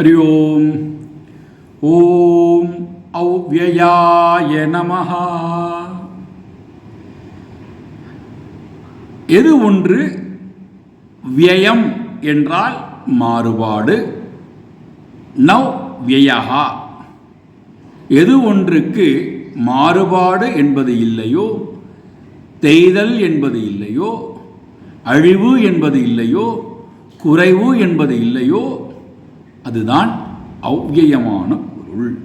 ஹரி ஓம் ஓம் अव्ययाय नमः। எது ஒன்று? வியயம் என்றால் மாறுபாடு. நவ் வியகா எது ஒன்றுக்கு மாறுபாடு என்பது இல்லையோ தேய்தல் என்பது இல்லையோ அழிவு என்பது இல்லையோ குறைவு என்பது இல்லையோ அதுதான் அவ்வியமான பொருள்.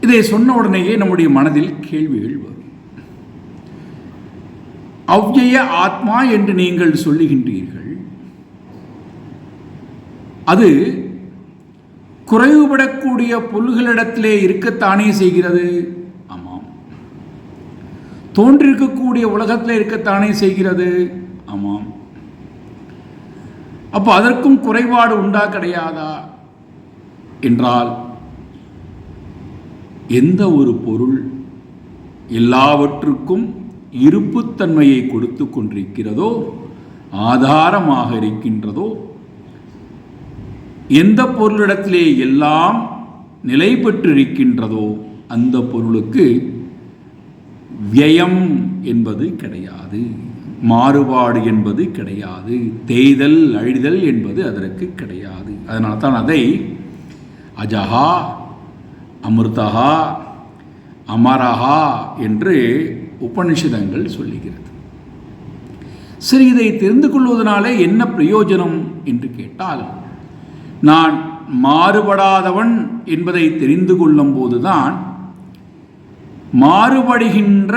இதை சொன்ன உடனேயே நம்முடைய மனதில் கேள்விகள் வரும். அவ்விய ஆத்மா என்று நீங்கள் சொல்லுகின்றீர்கள். அது குறைவுபடக்கூடிய பொருள்களிடத்திலே இருக்கத்தானே செய்கிறது? ஆமாம். தோன்றிருக்கக்கூடிய உலகத்தில் இருக்கத்தானே செய்கிறது? ஆமாம். அப்போ அதற்கும் குறைபாடு உண்டா கிடையாதா? என்றால் எந்த ஒரு பொருள் எல்லாவற்றுக்கும் இருப்புத்தன்மையை கொடுத்து கொண்டிருக்கிறதோ ஆதாரமாக இருக்கின்றதோ எந்த பொருளிடத்திலே எல்லாம் நிலை பெற்றிருக்கின்றதோ அந்த பொருளுக்கு வியம் என்பது கிடையாது. மாறுபாடு என்பது கிடையாது. தேய்தல் அழிதல் என்பது அதற்கு கிடையாது. அதனால தான் அதை அஜஹா அமிர்தஹா அமரஹா என்று உபனிஷதங்கள் சொல்லுகிறது. சரி இதை தெரிந்து கொள்வதனாலே என்ன பிரயோஜனம் என்று கேட்டால் நான் மாறுபடாதவன் என்பதை தெரிந்து கொள்ளும் போதுதான் மாறுபடுகின்ற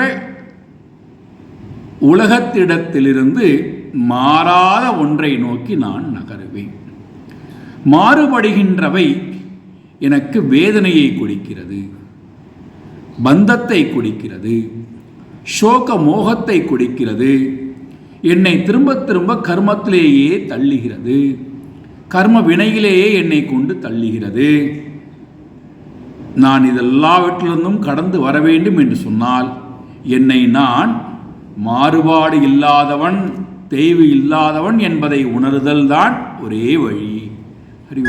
உலகத்திடத்திலிருந்து மாறாத ஒன்றை நோக்கி நான் நகருவேன். மாறுபடுகின்றவை எனக்கு வேதனையை கொடுக்கிறது பந்தத்தை கொடுக்கிறது சோக மோகத்தை கொடுக்கிறது என்னை திரும்ப திரும்ப கர்மத்திலேயே தள்ளுகிறது கர்ம வினையிலேயே என்னை கொண்டு தள்ளுகிறது. நான் இதெல்லாவற்றிலிருந்தும் கடந்து வர வேண்டும் என்று சொன்னால் என்னை நான் மாறுபாடு இல்லாதவன் தேய்வு இல்லாதவன் என்பதை உணருதல் தான் ஒரே வழி. ஹரி